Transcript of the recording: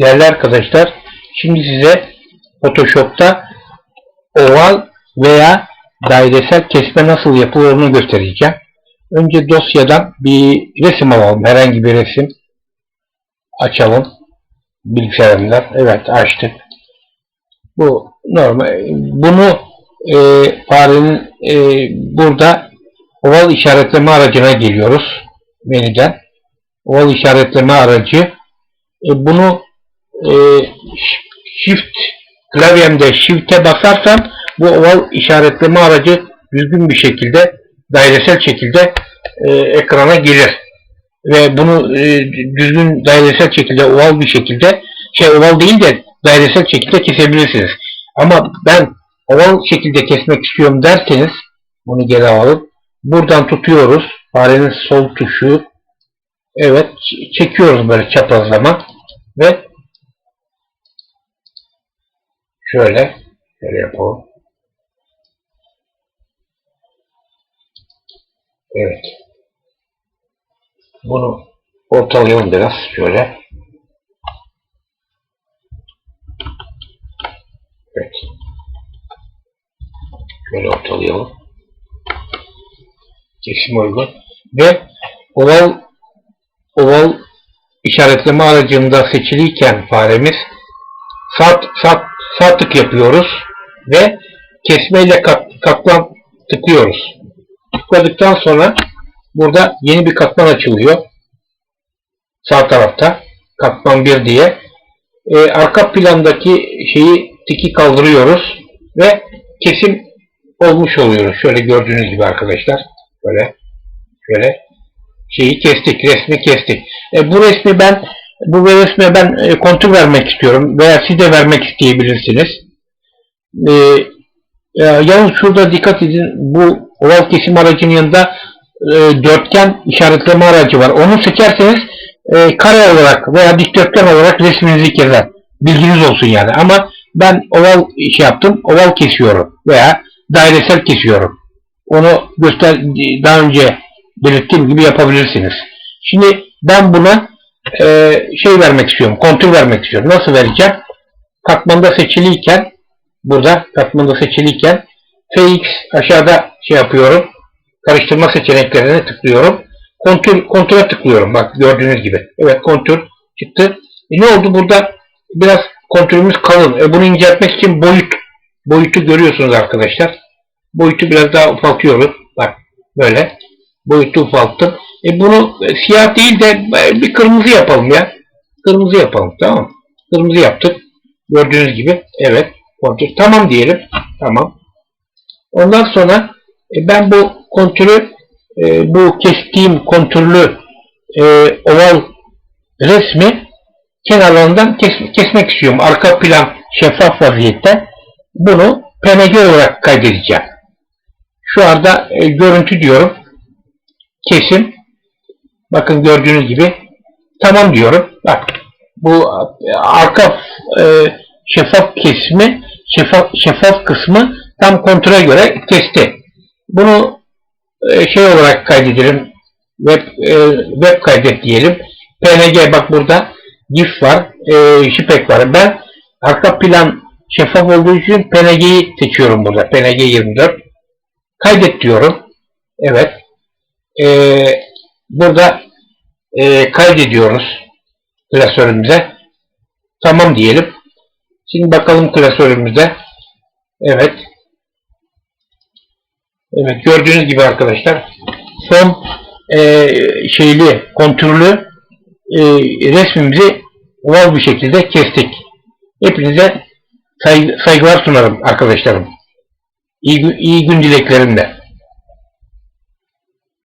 Değerli arkadaşlar, şimdi size Photoshop'ta oval veya dairesel kesme nasıl yapılır onu göstereceğim. Önce dosyadan bir resim alalım. Herhangi bir resim. Açalım. Bilgisayarımdan. Evet açtık. Bu normal. Bunu e, farenin e, burada oval işaretleme aracına geliyoruz. Menüden. Oval işaretleme aracı. E, bunu e, shift klavyemde shift'e basarsam bu oval işaretleme aracı düzgün bir şekilde dairesel şekilde e, ekrana gelir. Ve bunu e, düzgün dairesel şekilde oval bir şekilde şey oval değil de dairesel şekilde kesebilirsiniz. Ama ben oval şekilde kesmek istiyorum derseniz bunu geri alıp buradan tutuyoruz. Farenin sol tuşu evet çekiyoruz böyle çaprazlama ve şöyle şöyle yapalım. Evet. Bunu ortalayalım biraz şöyle. Evet. Şöyle ortalayalım. Kesim uygun. Ve oval oval işaretleme aracında seçiliyken faremiz sağ, sağ, sağ tık yapıyoruz ve kesmeyle kat, katlan tıklıyoruz. Tıkladıktan sonra burada yeni bir katman açılıyor. Sağ tarafta katman 1 diye. Ee, arka plandaki şeyi tiki kaldırıyoruz ve kesim olmuş oluyoruz. Şöyle gördüğünüz gibi arkadaşlar. Böyle şöyle şeyi kestik, resmi kestik. E, bu resmi ben bu resme ben e, kontur vermek istiyorum veya siz de vermek isteyebilirsiniz. E, e, yalnız şurada dikkat edin bu oval kesim aracının yanında e, dörtgen işaretleme aracı var. Onu seçerseniz e, kare olarak veya dikdörtgen olarak resminizi keser. Bilginiz olsun yani. Ama ben oval şey yaptım. Oval kesiyorum veya dairesel kesiyorum. Onu göster daha önce belirttiğim gibi yapabilirsiniz. Şimdi ben buna e, şey vermek istiyorum. Kontür vermek istiyorum. Nasıl vereceğim? Katmanda seçiliyken burada katmanda seçiliyken FX aşağıda şey yapıyorum. Karıştırma seçeneklerine tıklıyorum. Kontür, kontüre tıklıyorum. Bak gördüğünüz gibi. Evet kontür çıktı. E, ne oldu? Burada biraz kontürümüz kalın. E, bunu inceltmek için boyut boyutu görüyorsunuz arkadaşlar. Boyutu biraz daha ufaltıyoruz. Bak böyle. Boyutu ufalttım. E bunu siyah değil de e, bir kırmızı yapalım ya. Kırmızı yapalım tamam mı? Kırmızı yaptık. Gördüğünüz gibi. Evet. Kontür. Tamam diyelim. Tamam. Ondan sonra e, ben bu kontürü e, bu kestiğim kontürlü e, oval resmi kenarlarından kes, kesmek istiyorum. Arka plan şeffaf vaziyette. Bunu PNG olarak kaydedeceğim. Şu anda e, görüntü diyorum. Kesim. Bakın gördüğünüz gibi. Tamam diyorum. Bak bu e, arka e, şeffaf kesimi şeffaf, şeffaf kısmı tam kontura göre kesti. Bunu e, şey olarak kaydedelim. Web, e, web kaydet diyelim. PNG bak burada GIF var. E, JPEG var. Ben arka plan şeffaf olduğu için PNG'yi seçiyorum burada. PNG 24. Kaydet diyorum. Evet. E, burada e, kaydediyoruz klasörümüze. Tamam diyelim. Şimdi bakalım klasörümüze. Evet. Evet gördüğünüz gibi arkadaşlar son e, şeyli kontürlü e, resmimizi oval bir şekilde kestik. Hepinize saygı, saygılar sunarım arkadaşlarım. İyi, iyi gün dileklerimle.